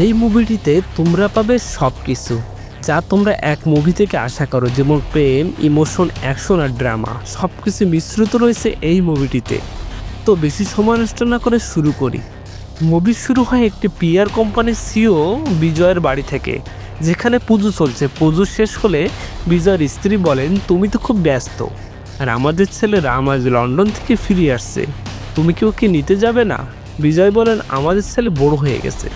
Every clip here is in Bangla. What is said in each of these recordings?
এই মুভিটিতে তোমরা পাবে সব কিছু যা তোমরা এক মুভি থেকে আশা করো, যেমন প্রেম ইমোশন অ্যাকশন আর ড্রামা সব কিছু মিশ্রিত রয়েছে এই মুভিটিতে তো বেশি সময় নষ্ট না করে শুরু করি। মুভি শুরু হয় একটি পিয়ার কোম্পানির সিও বিজয়ের বাড়ি থেকে, যেখানে পুজো চলছে। পুজো শেষ হলে বিজয়ের স্ত্রী বলেন, তুমি তো খুব ব্যস্ত। আর আমাদের ছেলে রাম আজ লন্ডন থেকে ফিরে আসছে। তুমি কি ওকে নিতে যাবে না? বিজয় বলেন, আমাদের ছেলে বড় হয়ে গেছে।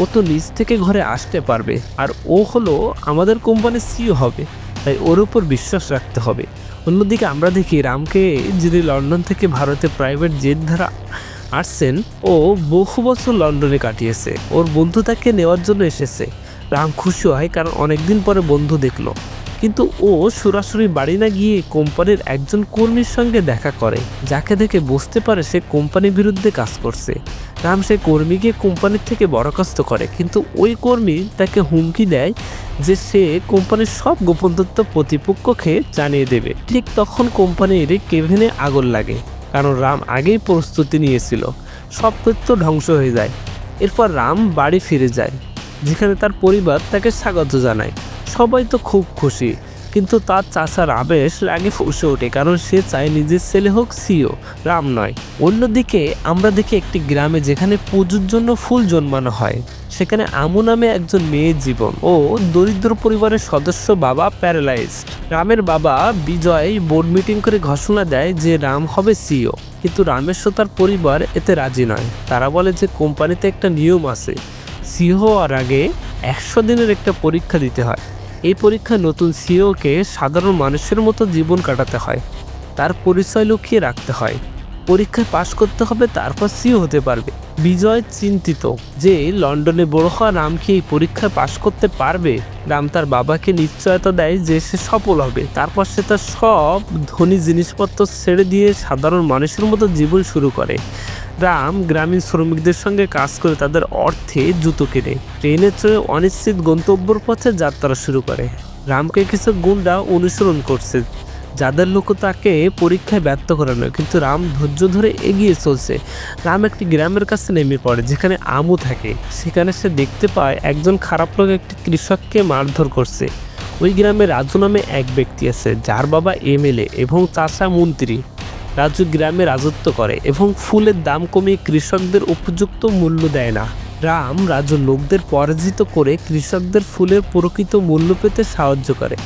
ও তো নিজ থেকে ঘরে আসতে পারবে। আর ও হলো আমাদের কোম্পানির সিও হবে, তাই ওর উপর বিশ্বাস রাখতে হবে। অন্যদিকে আমরা দেখি রামকে যিনি লন্ডন থেকে ভারতে প্রাইভেট জেট ধারা আসছেন ও বহু বছর লন্ডনে কাটিয়েছে। ওর বন্ধু তাকে নেওয়ার জন্য এসেছে। রাম খুশি হয় কারণ অনেকদিন পরে বন্ধু দেখল। কিন্তু ও সরাসরি বাড়ি না গিয়ে কোম্পানির একজন কর্মীর সঙ্গে দেখা করে, যাকে দেখে বুঝতে পারে সে কোম্পানির বিরুদ্ধে কাজ করছে। রাম সে কর্মীকে কোম্পানির থেকে বরখাস্ত করে, কিন্তু ওই কর্মী তাকে হুমকি দেয় যে সে কোম্পানির সব গোপন তথ্য প্রতিপক্ষকে জানিয়ে দেবে। ঠিক তখন কোম্পানির কেভিনে আগুন লাগে, কারণ রাম আগেই প্রস্তুতি নিয়েছিল। সব তথ্য ধ্বংস হয়ে যায়। এরপর রাম বাড়ি ফিরে যায়, যেখানে তার পরিবার তাকে স্বাগত জানায়। সবাই তো খুব খুশি, কিন্তু তার চাচার আবেশ রাগে ফুসে ওঠে, কারণ সে চায় নিজের ছেলে হোক সিও, রাম নয়। অন্যদিকে আমরা দেখি একটি গ্রামে যেখানে পুজোর জন্য ফুল জন্মানো হয়, সেখানে আমু নামে একজন মেয়ের জীবন ও দরিদ্র পরিবারের সদস্য বাবা প্যারালাইজড। রামের বাবা বিজয় বোর্ড মিটিং করে ঘোষণা দেয় যে রাম হবে সিও, কিন্তু সাথে তার পরিবার এতে রাজি নয়। তারা বলে যে কোম্পানিতে একটা নিয়ম আছে, সিও হওয়ার আগে একশো দিনের একটা পরীক্ষা দিতে হয়। এই পরীক্ষায় নতুন সিওকে সাধারণ মানুষের মতো জীবন কাটাতে হয়। তার পরিচয় লুকিয়ে রাখতে হয়। পরীক্ষায় পাশ করতে হবে, তারপর সিও হতে পারবে। বিজয় চিন্তিত যে লন্ডনে বড় হওয়া রাম কি এই পরীক্ষায় পাশ করতে পারবে? রাম তার বাবাকে নিশ্চয়তা দেয় যে সে সফল হবে। তারপর সে তার সব ধনী জিনিসপত্র ছেড়ে দিয়ে সাধারণ মানুষের মতো জীবন শুরু করে। রাম গ্রামীণ শ্রমিকদের সঙ্গে কাজ করে তাদের অর্থে জুতো কেনে। ট্রেনে চড়ে অনিশ্চিত গন্তব্যর পথে যাত্রা শুরু করে। রামকে কিছু গুন্ডা অনুসরণ করছে। যাদের লোক তাকে পরীক্ষায় ব্যর্থ করানো কিন্তু রাম ধৈর্য ধরে এগিয়ে চলছে। রাম একটি গ্রামের কাছে নেমে পড়ে, যেখানে আমু থাকে। সেখানে সে দেখতে পায় একজন খারাপ লোক একটি কৃষককে মারধর করছে। ওই গ্রামে রাজু নামে এক ব্যক্তি আছে, যার বাবা এমএলএ এবং চাষা মন্ত্রী। রাজু গ্রামে রাজত্ব করে এবং ফুলের দাম কমিয়ে কৃষকদের উপযুক্ত মূল্য দেয় না। রাম রাজু লোকদের পরাজিত করে কৃষকদের ফুলের প্রকৃত মূল্য পেতে সাহায্য করে।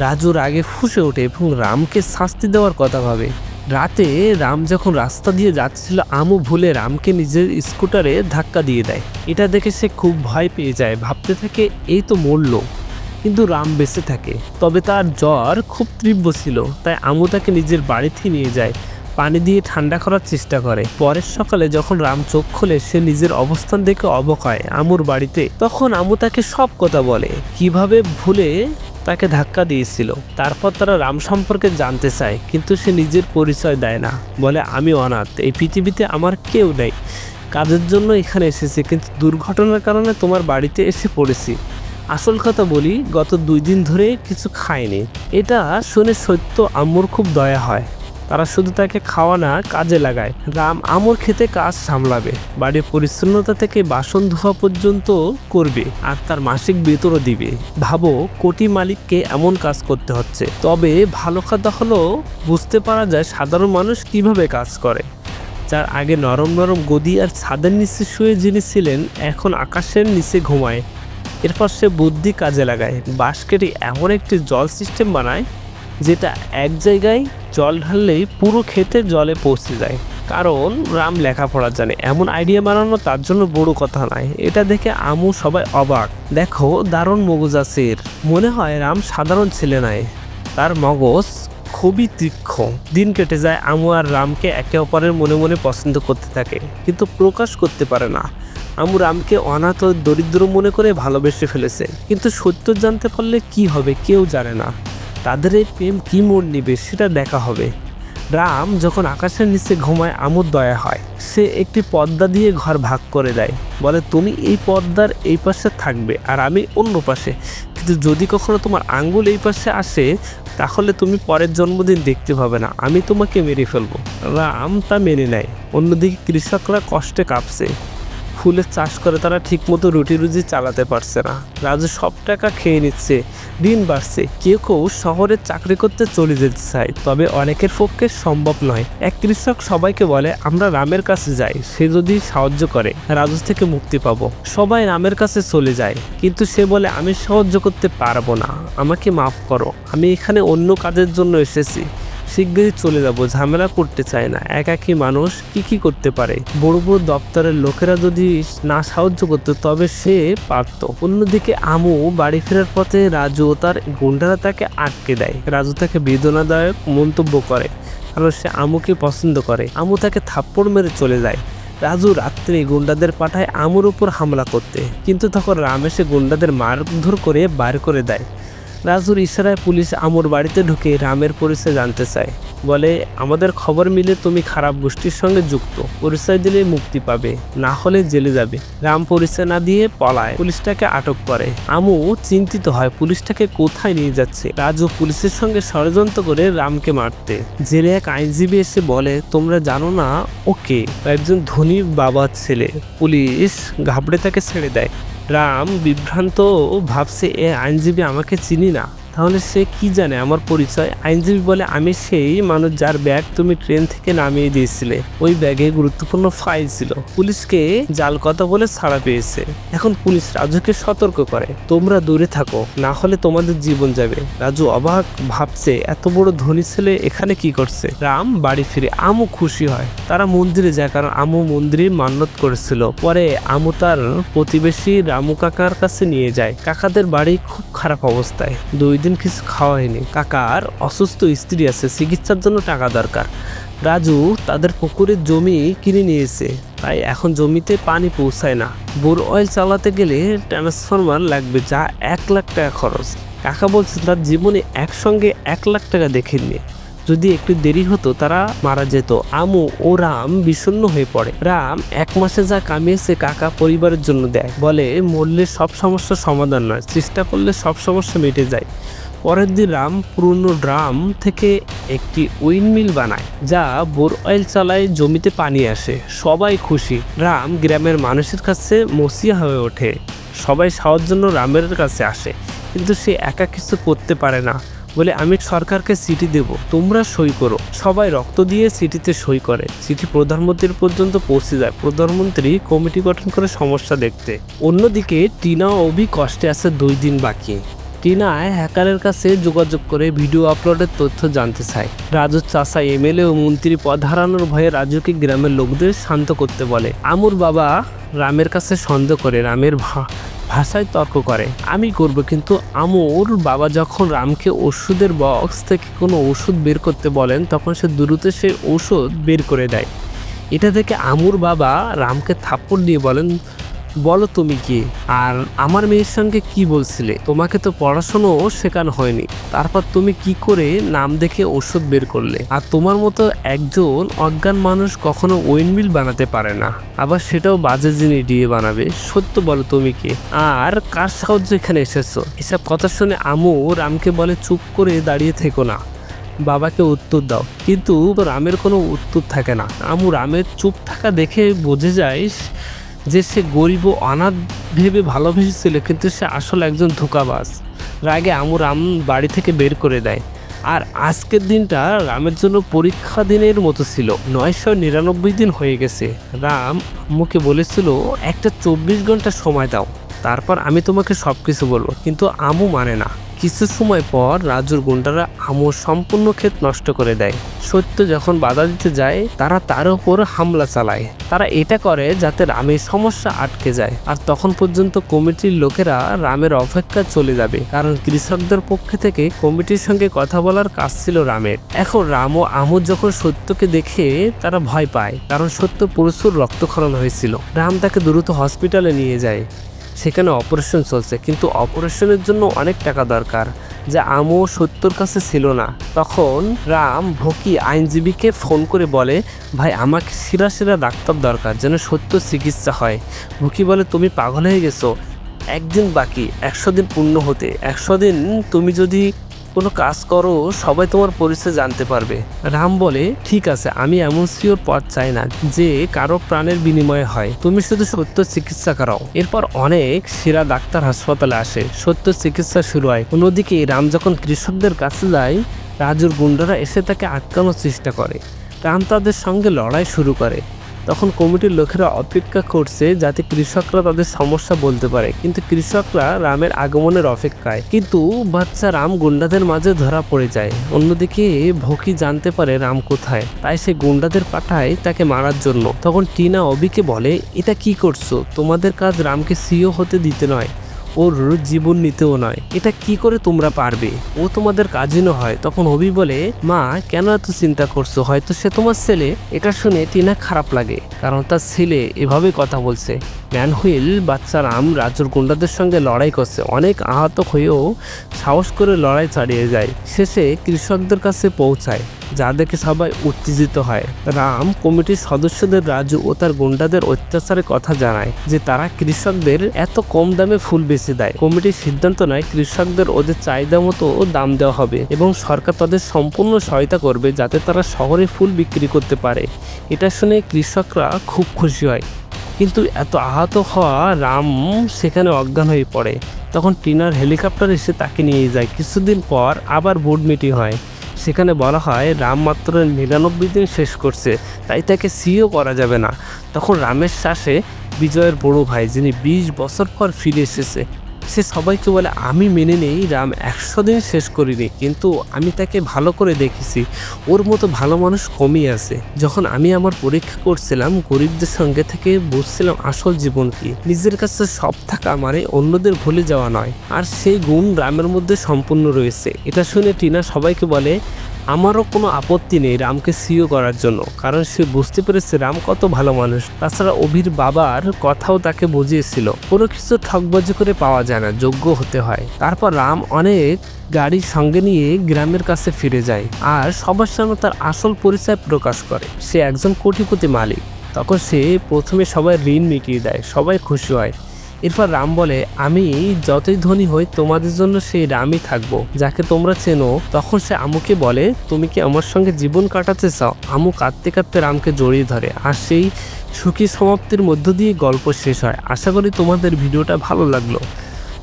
রাজুর আগে ফুসে ওঠে এবং রামকে শাস্তি দেওয়ার কথা ভাবে। রাতে রাম যখন রাস্তা দিয়ে যাচ্ছিল, আমু ভুলে রামকে নিজের স্কুটারে ধাক্কা দিয়ে দেয়। এটা দেখে সে খুব ভয় পেয়ে যায়, ভাবতে থাকে, এই তো মরল। কিন্তু রাম বেঁচে থাকে। তবে তার জ্বর খুব তীব্র ছিল, তাই আমু তাকে নিজের বাড়িতে নিয়ে যায়, পানি দিয়ে ঠান্ডা করার চেষ্টা করে। পরের সকালে যখন রাম চোখ খোলে, সে নিজের অবস্থান দেখে অবাক হয় আমুর বাড়িতে। তখন আমু তাকে সব কথা বলে, কীভাবে ভুলে তাকে ধাক্কা দিয়েছিল। তারপর তারা রাম সম্পর্কে জানতে চায়, কিন্তু সে নিজের পরিচয় দেয় না। বলে, আমি অনাথ, এই পৃথিবীতে আমার কেউ নেই। কাজের জন্য এখানে এসেছি, কিন্তু দুর্ঘটনার কারণে তোমার বাড়িতে এসে পড়েছি। আসল কথা বলি, গত দুই দিন ধরে কিছু খায়নি এটা শুনে সত্য আম্মুর খুব দয়া হয়। তারা শুধু তাকে খাওয়া না, কাজে লাগায়। রাম আমর খেতে কাজ সামলাবে, বাড়ির পরিচ্ছন্নতা থেকে বাসন ধোয়া পর্যন্ত করবে, আর তার মাসিক বেতনও দিবে। ভাবো, কোটি মালিককে এমন কাজ করতে হচ্ছে। তবে ভালো কথা হলো বুঝতে পারা যায় সাধারণ মানুষ কীভাবে কাজ করে। যার আগে নরম নরম গদি আর ছাদের নিচে শুয়ে যিনি ছিলেন, এখন আকাশের নিচে ঘুমায়। এরপর সে বুদ্ধি কাজে লাগায়। বাঁশ কেটে এমন একটি জল সিস্টেম বানায় যেটা এক জায়গায় জল ঢাললেই পুরো ক্ষেতে জলে পৌঁছে যায়। কারণ রাম লেখাপড়া জানে। এমন আইডিয়া বানানো তার জন্য বড় কথা নয়। এটা দেখে আমু সবাই অবাক। দেখো, দারুণ মগজ আছে মনে হয় রাম সাধারণ ছেলে নয়। তার মগজ খুবই তীক্ষ্ণ। দিন কেটে যায়, আমু আর রামকে একে অপরের মনে মনে পছন্দ করতে থাকে, কিন্তু প্রকাশ করতে পারে না। আমু রামকে অনাথ দরিদ্র মনে করে ভালোবেসে ফেলেছে। কিন্তু সত্য জানতে পারলে কি হবে কেউ জানে না। তাদের এই প্রেম কী মোড় নেবে সেটা দেখা হবে। রাম যখন আকাশের নিচে ঘুমায়, আমোদ দয়া হয়। সে একটি পর্দা দিয়ে ঘর ভাগ করে দেয়। বলে, তুমি এই পর্দার এই পাশে থাকবে আর আমি অন্য পাশে। কিন্তু যদি কখনো তোমার আঙ্গুল এই পাশে আসে, তাহলে তুমি পরের জন্মদিন দেখতে পাবে না। আমি তোমাকে মেরে ফেলব। রাম তা মেনে নেয়। অন্যদিকে কৃষকরা কষ্টে কাঁপছে। ফুলের চাষ করে তারা ঠিকমতো রুটি রুজি চালাতে পারছে না। রাজু সব টাকা খেয়ে নিচ্ছে, দিন বাড়ছে, কেউ কেউ শহরে চাকরি করতে চলে যেতে চায়, তবে অনেকের পক্ষে সম্ভব নয়। এক কৃষক সবাইকে বলে, আমরা রামের কাছে যাই, সে যদি সাহায্য করে, রাজু থেকে মুক্তি পাবো। সবাই রামের কাছে চলে যায়, কিন্তু সে বলে, আমি সাহায্য করতে পারব না, আমাকে মাফ করো, আমি এখানে অন্য কাজের জন্য এসেছি। শীঘ্রই চলে যাব, ঝামেলা করতে চায় না। একাকী মানুষ কি কি করতে পারে? বড় বড় দপ্তরের লোকেরা যদি না সাহায্য করতো, তবে সে পারত। অন্যদিকে আমু বাড়ি ফেরার পথে রাজু ও তার গুন্ডারা তাকে আটকে দেয়। রাজু তাকে বেদনাদায়ক মন্তব্য করে, কারণ সে আমুকে পছন্দ করে। আমু তাকে থাপ্পড় মেরে চলে যায়। রাজু রাত্রে গুন্ডাদের পাঠায় আমুর উপর হামলা করতে। কিন্তু তখন রামেশে গুন্ডাদের মারধর করে বার করে দেয়। রাজুর ইশারায় পুলিশ আমুর বাড়িতে ঢুকে রামের পরিচয় জানতে চায়। বলে, আমাদের খবর মিলে তুমি খারাপ গোষ্ঠীর সঙ্গে যুক্ত। পরিচয় দিলে মুক্তি পাবে, না হলে জেলে যাবে। রাম পরিচয় না দিয়ে পলায়। পুলিশটাকে আটক করে। আমু চিন্তিত হয়, পুলিশটাকে কোথায় নিয়ে যাচ্ছে? রাজু পুলিশের সঙ্গে ষড়যন্ত্র করে রামকে মারতে। জেলে এক আইনজীবী এসে বলে, তোমরা জানো না ওকে একজন ধনী বাবার ছেলে পুলিশ ঘাবড়ে তাকে ছেড়ে দেয়। রাম বিভ্রান্ত ভাবছে এ আইনজীবী আমাকে চিনি না। তাহলে সে কি জানে? আমার পরিচয়? আইনজীবী বলে, আমি সেই মানুষ যার ব্যাগ তুমি ট্রেন থেকে নামিয়ে দিয়েছিলে। ওই ব্যাগে গুরুত্বপূর্ণ ফাইল ছিল। পুলিশকে জাল কথা বলে ছাড়া পেয়েছে। এখন পুলিশ রাজুকে সতর্ক করে। তোমরা দূরে থাকো, না হলে তোমাদের জীবন যাবে। রাজু অবাক ভাবছে, এত বড় ধনী ছেলে এখানে কি করছে? রাম বাড়ি ফিরে আমু খুশি হয়। তারা মন্দিরে যায় কারণ আমু মন্দিরে মান্যত করেছিল। পরে আমু তার প্রতিবেশী রামু কাকার কাছে নিয়ে যায়। কাকাদের বাড়ি খুব খারাপ অবস্থায়। দুই কিছু খাওয়া হয়নি কাকার অসুস্থ স্ত্রী আছে, চিকিৎসার জন্য টাকা দরকার। রাজু তাদের পুকুরের জমি কিনে নিয়েছে, তাই এখন জমিতে পানি পৌঁছায় না। বোর অয়েল চালাতে গেলে ট্রান্সফরমার লাগবে যা এক লাখ টাকা খরচ। কাকা বলছে, তার জীবনে একসঙ্গে এক লাখ টাকা দেখেননি। যদি একটু দেরি হতো, তারা মারা যেত। আমু ও রাম বিষণ্ণ হয়ে পড়ে। রাম এক মাসে যা কামিয়েছে কাকা পরিবারের জন্য দেয়। বলে, মরলে সব সমস্যার সমাধান নয়। চেষ্টা করলে সব সমস্যা মিটে যায়। পরের দিন রাম পুরনো ড্রাম থেকে একটি উইন্ডমিল বানায়, যা বোর অয়েল চালায় জমিতে পানি আসে। সবাই খুশি। রাম গ্রামের মানুষের কাছে মসিয়া হয়ে ওঠে। সবাই সাহায্যের জন্য রামের কাছে আসে। কিন্তু সে একা কিছু করতে পারে না। বলে, আমি সরকারকে সিটি দেব, তোমরা সই করো। সবাই রক্ত দিয়ে সিটিতে সই করে। সিটি প্রধানমন্ত্রীর পর্যন্ত পৌঁছে যায়। প্রধানমন্ত্রী কমিটি গঠন করে সমস্যা দেখতে। অন্যদিকে, টিনা অভি কষ্টে আছে দুই দিন বাকি। টিনায় হ্যাকারের কাছে যোগাযোগ করে ভিডিও আপলোডের তথ্য জানতে চায়। রাজু চাষা, এমএলএ ও মন্ত্রী পদ হারানোর ভয়ে রাজুকে গ্রামের লোকদের শান্ত করতে বলে। আমুর বাবা রামের কাছে সন্দেহ করে, রামের ভাষায় তর্ক করে। আমি করব কিন্তু আমুর বাবা যখন রামকে ওষুধের বক্স থেকে কোনো ওষুধ বের করতে বলেন, তখন সে দ্রুত সে ওষুধ বের করে দেয়। এটা থেকে আমুর বাবা রামকে থাপ্পড় দিয়ে বলেন বলো তুমি কি? আর আমার মেয়ের সঙ্গে কি বলছিলে? তোমাকে তো পড়াশোনাও শেখানো হয়নি। তারপর তুমি কি করে নাম দেখে ওষুধ বের করলে? আর তোমার মতো একজন অজ্ঞান মানুষ কখনো উইন্ডমিল বানাতে পারে না। আবার সেটাও বাজে জিনিস দিয়ে বানাবে। সত্য বলো তুমি কি? আর কার সাহায্য এখানে এসেছ? এসব কথা শুনে আমু রামকে বলে, চুপ করে দাঁড়িয়ে থেকো না। বাবাকে উত্তর দাও। কিন্তু রামের কোনো উত্তর থাকে না। আমু রামের চুপ থাকা দেখে বোঝে যায় যে সে গরিব ও অনাথ ভেবে ভালোবেসেছিল, কিন্তু সে আসলে একজন ধোকাবাজ। রাগে আমু রাম বাড়ি থেকে বের করে দেয়। আর আজকের দিনটা রামের জন্য পরীক্ষা দিনের মতো ছিল। নয়শো নিরানব্বই দিন হয়ে গেছে। রাম মুখে বলেছিল, একটা চব্বিশ ঘণ্টা সময় দাও। তারপর আমি তোমাকে সব কিছু বলব। কিন্তু আমু মানে না। কিছু সময় পর রাজুর গুন্ডারা আমুর সম্পূর্ণ ক্ষেত নষ্ট করে দেয়। সত্য যখন বাধা দিতে যায়, তারা তার উপর হামলা চালায়। তারা এটা করে যাতে রামের সমস্যা আটকে যায়। আর তখন পর্যন্ত কমিটির লোকেরা রামের অপেক্ষা চলে যাবে। কারণ কৃষকদের পক্ষে থেকে কমিটির সঙ্গে কথা বলার কাজ ছিল রামের। এখন রাম ও আমু যখন সত্যকে দেখে, তারা ভয় পায়। কারণ সত্য প্রচুর রক্তক্ষরণ হয়েছিল। রাম তাকে দ্রুত হসপিটালে নিয়ে যায়। সেখানে অপারেশন চলছে। কিন্তু অপারেশনের জন্য অনেক টাকা দরকার। যা আমও সত্যর কাছে ছিল না। তখন রাম ভকি আইনজীবীকে ফোন করে বলে, ভাই আমাকে সিরা সিরা ডাক্তার দরকার, যেন সত্য চিকিৎসা হয়। ভকি বলে, তুমি পাগল হয়ে গেছো। একদিন বাকি, একশো দিন পূর্ণ হতে, একশো দিন তুমি যদি কোনো কাজ করো, সবাই তোমার পরিচয় জানতে পারবে। রাম বলে, ঠিক আছে, আমি এমন সিওর পথ চাই না যে কারও প্রাণের বিনিময়ে হয়। তুমি শুধু সত্য চিকিৎসা করাও। এরপর অনেক সেরা ডাক্তার হাসপাতালে আসে। সত্য চিকিৎসা শুরু হয়। অন্যদিকে রাম যখন কৃষকদের কাছে যায়, রাজুর গুন্ডারা এসে তাকে আটকানোর চেষ্টা করে। রাম তাদের সঙ্গে লড়াই শুরু করে। তখন কমিটির লোকেরা অপেক্ষা করছে যাতে কৃষকরা তাদের সমস্যা বলতে পারে। কিন্তু কৃষকরা রামের আগমনের অপেক্ষায়। কিন্তু বাচ্চা রাম গুন্ডাদের মাঝে ধরা পড়ে যায়। অন্যদিকে ভকি জানতে পারে রাম কোথায়। তাই সে গুন্ডাদের পাঠায় তাকে মারার জন্য। তখন টিনা অবিকে বলে, এটা কি করছ? তোমাদের কাজ রামকে সিও হতে দিতে নয়। ওর জীবন নিতেও নয়। এটা কি করে তোমরা পারবে? ও তোমাদের কাজিনও হয়। তখন অভি বলে, মা, কেন এত চিন্তা করছ? হয়তো সে তোমার ছেলে। এটা শুনে টিনা খারাপ লাগে, কারণ তার ছেলে এভাবে কথা বলছে। ম্যানহুইল বাচ্চা রাম রাজুর গুন্ডাদের সঙ্গে লড়াই করছে। অনেক আহত হয়েও সাহস করে লড়াই চালিয়ে যায়। শেষে কৃষকদের কাছে পৌঁছায়। যা দেখে সবাই উত্তেজিত হয়। রাম কমিটির সদস্যদের রাজু ও তার গুন্ডাদের অত্যাচারের কথা জানায় যে তারা কৃষকদের এত কম দামে ফুল বেচে দেয়। কমিটির সিদ্ধান্ত নেয় কৃষকদের ওদের চাহিদা মতো দাম দেওয়া হবে এবং সরকার তাদের সম্পূর্ণ সহায়তা করবে যাতে তারা শহরে ফুল বিক্রি করতে পারে। এটা শুনে কৃষকরা খুব খুশি হয়। কিন্তু এত আহত হওয়া রাম সেখানে অজ্ঞান হয়ে পড়ে। তখন টিনার হেলিকপ্টার এসে তাকে নিয়ে যায়। কিছুদিন পর আবার বোর্ড মিটিং হয়। সেখানে বলা হয়, রাম মাত্র নিরানব্বই দিন শেষ করছে, তাই তাকে সিও করা যাবে না। তখন রামের শ্বাসে বিজয়ের বড়ো ভাই, যিনি বিশ বছর পর ফিরে এসেছে সে সবাইকে বলে, আমি মেনে নেই, রাম একশো দিন শেষ করিনি, কিন্তু আমি তাকে ভালো করে দেখেছি। ওর মতো ভালো মানুষ কমই আছে। যখন আমি আমার পরীক্ষা করছিলাম, গরিবদের সঙ্গে থেকে বুঝছিলাম আসল জীবন কি। নিজের কাছে সব থাকা মানে অন্যদের ভুলে যাওয়া নয়। আর সেই গুণ রামের মধ্যে সম্পূর্ণ রয়েছে। এটা শুনে টিনা সবাইকে বলে আমারও কোনো আপত্তি নেই রামকে সিও করার জন্য, কারণ সে বুঝতে পেরেছে রাম কত ভালো মানুষ। তাছাড়া অভির বাবার কথাও তাকে বুঝিয়েছিল। কোনো কিছু ঠকবাজি করে পাওয়া যায় না, যোগ্য হতে হয়। তারপর রাম অনেক গাড়ি সঙ্গে নিয়ে গ্রামের কাছে ফিরে যায় আর সবার সামনে তার আসল পরিচয় প্রকাশ করে। সে একজন কোটিপতি মালিক। তখন সে প্রথমে সবাই ঋণ মিটিয়ে দেয়, সবাই খুশি হয়। এরপর রাম বলে, আমি যতই ধনী হই, তোমাদের জন্য সেই রামই থাকব। যাকে তোমরা চেনো, তখন সে আমুকে বলে, তুমি কি আমার সঙ্গে জীবন কাটাতে চাও? আমু কাঁদতে কাঁদতে রামকে জড়িয়ে ধরে। আর সেই সুখী সমাপ্তির মধ্য দিয়ে গল্প শেষ হয়। আশা করি তোমাদের ভিডিওটা ভালো লাগল।